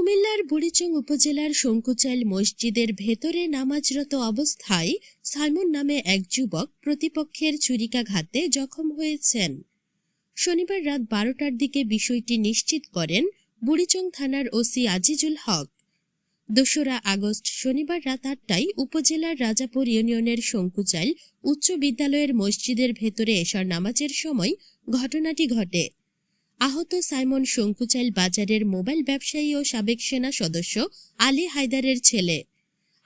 কুমিল্লার বুড়িচং উপজেলার শঙ্কুচাইল মসজিদের ভেতরে নামাজরত অবস্থায় সাইমন নামে এক যুবক প্রতিপক্ষের ছুরিকাঘাতে জখম হয়েছেন। শনিবার রাত বারোটার দিকে বিষয়টি নিশ্চিত করেন বুড়িচং থানার ওসি আজিজুল হক। দোসরা আগস্ট শনিবার রাত আটটায় উপজেলার রাজাপুর ইউনিয়নের শঙ্কুচাইল উচ্চ বিদ্যালয়ের মসজিদের ভেতরে এসার নামাজের সময় ঘটনাটি ঘটে। আহত সাইমন শঙ্কুচাইল বাজারের মোবাইল ব্যবসায়ী ও সাবেক সেনা সদস্য আলী হায়দারের ছেলে।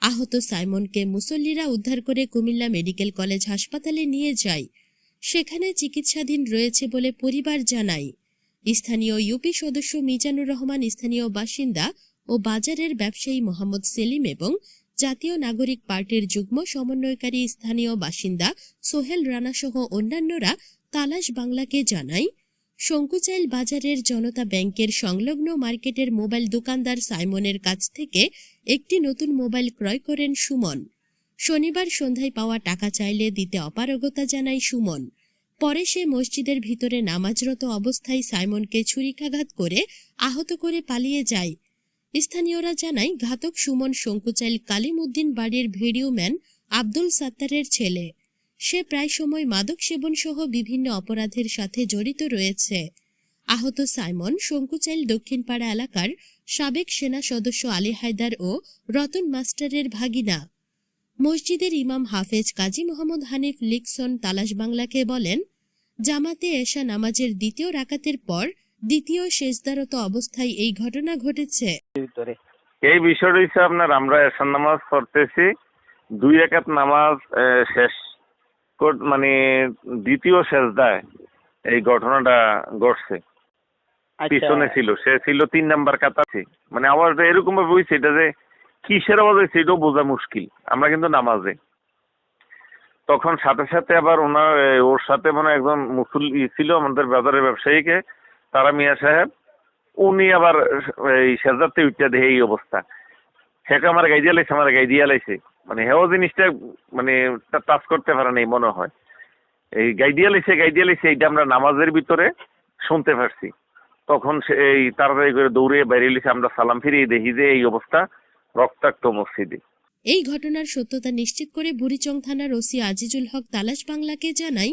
আহত সাইমনকে মুসল্লিরা উদ্ধার করে কুমিল্লা মেডিকেল কলেজ হাসপাতালে নিয়ে যায়। সেখানে চিকিৎসাধীন রয়েছে বলে পরিবার জানায়। স্থানীয় ইউপি সদস্য মিজানুর রহমান, স্থানীয় বাসিন্দা ও বাজারের ব্যবসায়ী মোহাম্মদ সেলিম এবং জাতীয় নাগরিক পার্টির যুগ্ম সমন্বয়কারী স্থানীয় বাসিন্দা সোহেল রানাসহ অন্যান্যরা তালাশ বাংলাকে জানায়। শঙ্কুচাইল বাজারের জনতা ব্যাংকের সংলগ্ন মার্কেটের মোবাইল দোকানদার সাইমনের কাছ থেকে একটি নতুন মোবাইল ক্রয় করেন সুমন। শনিবার সন্ধ্যায় পাওয়া টাকা চাইলে দিতে অপারগতা জানায় সুমন। পরে সে মসজিদের ভিতরে নামাজরত অবস্থায় সাইমনকে ছুরিকাঘাত করে আহত করে পালিয়ে যায়। স্থানীয়রা জানায়, ঘাতক সুমন শঙ্কুচাইল কালিমুদ্দিন বাড়ির ভিডিও ম্যান আব্দুল সাত্তারের ছেলে। সে প্রায় সময় মাদক সেবন সহ বিভিন্ন অপরাধের সাথে জড়িত রয়েছে। আহত সাইমন শঙ্কুচাইল দক্ষিণপাড়া এলাকার সাবেক সেনা সদস্য আলী হায়দার ও রতন মাস্টারের ভাগিনা। মসজিদের ইমাম হাফেজ কাজী মোহাম্মদ হানিফ লিকসন তালাশ বাংলাকে বলেন, জামাতে এশা নামাজের দ্বিতীয় রাকাতের পর দ্বিতীয় শেষদারত অবস্থায় এই ঘটনা ঘটেছে। এই বিষয়টা হচ্ছে আপনার, আমরা এসান নামাজ পড়তেছি, দুই একাত নামাজ শেষ মানে দ্বিতীয় শেষদায় এই ঘটনাটা ঘটছে। আচ্ছা। পিছনে ছিল সে ছিল তিন নাম্বার কাতারে মানে আওয়াজটা এরকম ভাবে হয়েছে এটা যে কিসের আওয়াজ হয়েছে এটাও বোঝা মুশকিল আমরা কিন্তু নামাজে। তখন সাথে সাথে আবার ওনার ওর সাথে মানে একজন মুসল ছিল আমাদের বাজারের ব্যবসায়ীকে তারা মিয়া সাহেব উনি আবার এই সেজাতে উঠতে দেখে এই অবস্থা। সেটা আমার গাই দিয়ে লাইছে আমার গাই দিয়ে লাইছে। মানে হেও জিনিসটা মানে টাচ করতে পারে নাই মনে হয়। এই গাই দিয়ে লাইছে গাই দিয়ে লাইছে এইটা আমরা নামাজের ভিতরে শুনতে পারছি। তখন সে এই তাড়াতাড়ি করে দৌড়ে বাইরে এলিছে, আমরা সালাম ফিরিয়ে দেখি যে এই অবস্থা রক্তাক্ত মসজিদে। এই ঘটনার সত্যতা নিশ্চিত করে বুড়িচং থানার ওসি আজিজুল হক তালাশ বাংলাকে জানাই,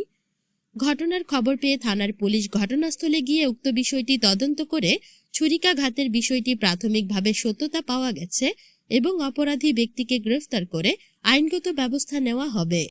ঘটনার খবর পেয়ে থানার পুলিশ ঘটনাস্থলে গিয়ে উক্ত বিষয়টি তদন্ত করে ছুরিকাঘাতের বিষয়টি প্রাথমিকভাবে সত্যতা পাওয়া গেছে। এবং অপরাধী ব্যক্তিকে গ্রেফতার করে আইনগত ব্যবস্থা নেওয়া হবে।